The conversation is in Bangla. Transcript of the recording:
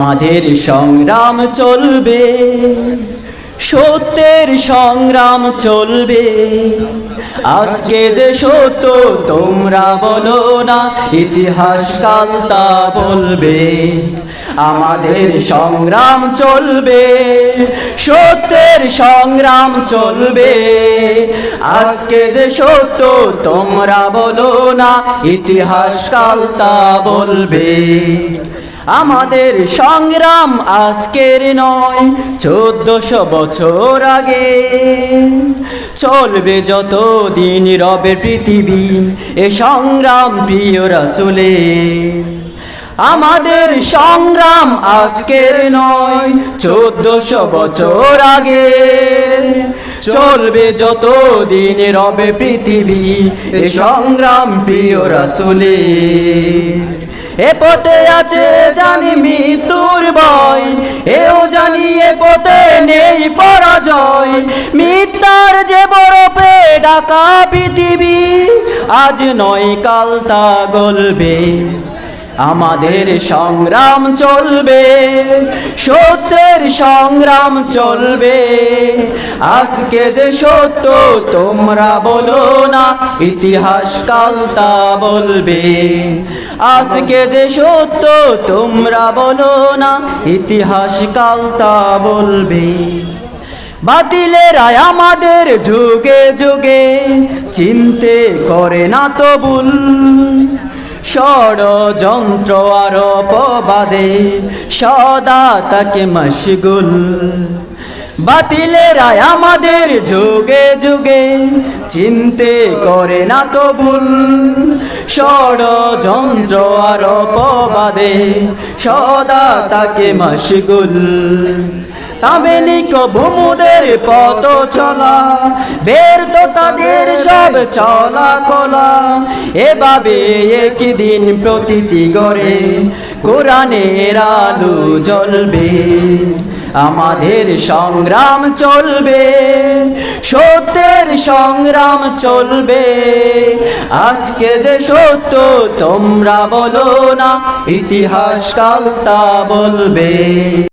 আমাদের সংগ্রাম চলবে, সত্যের সংগ্রাম চলবে। আজকে যে সত্য তোমরা বলো না ইতিহাস কাল তা বলবে। আমাদের সংগ্রাম চলবে, সত্যের সংগ্রাম চলবে। আজকে যে সত্য তোমরা বলো না ইতিহাস কাল তা বলবে। আমাদের সংগ্রাম আজকের নয়, চোদ্দশো বছর আগে। চলবে যত দিন রবে পৃথিবী, এ সংগ্রাম প্রিয় রাসুলে। আমাদের সংগ্রাম আজকের নয়, চোদ্দশো বছর আগে। চলবে যত দিন রবে পৃথিবী, এ সংগ্রাম প্রিয় রাসুলে। এ পথে আছে জানি মৃত্যুর ভয়, এও জানি এ পথে নেই পরাজয়। মিথ্যার যে বরফে ডাকা পৃথিবী, আজ নয় কাল তা গলবে। আমাদের সংগ্রাম চলবে, সত্যের সংগ্রাম চলবে। আজকে যে সত্য তোমরা বলো না, ইতিহাস কাল তা বলবে। আজকে যে সত্য তোমরা বলো না, ইতিহাস কাল তা বলবে। বাতিলেরাই আমাদের যুগে যুগে, চিনতে করে না তো ভুল। ষড়যন্ত্র আর অপবাদে সদা তাকে মশগুল। বাতিলেরাই আমাদের যুগে যুগে, চিনতে করে না তো ভুল। ষড়যন্ত্র আর অপবাদে সদা তাকে মশগুল। তামেনিক ভূমুদের পথ চলা বের তো তাদের সব চলা কলা এভাবে একদিন প্রতিটি গড়ে কোরআনের আলু জ্বলবে। আমাদের সংগ্রাম চলবে, সত্যের সংগ্রাম চলবে। আজকে যে সত্য তোমরা বলো না, ইতিহাস কাল তা বলবে।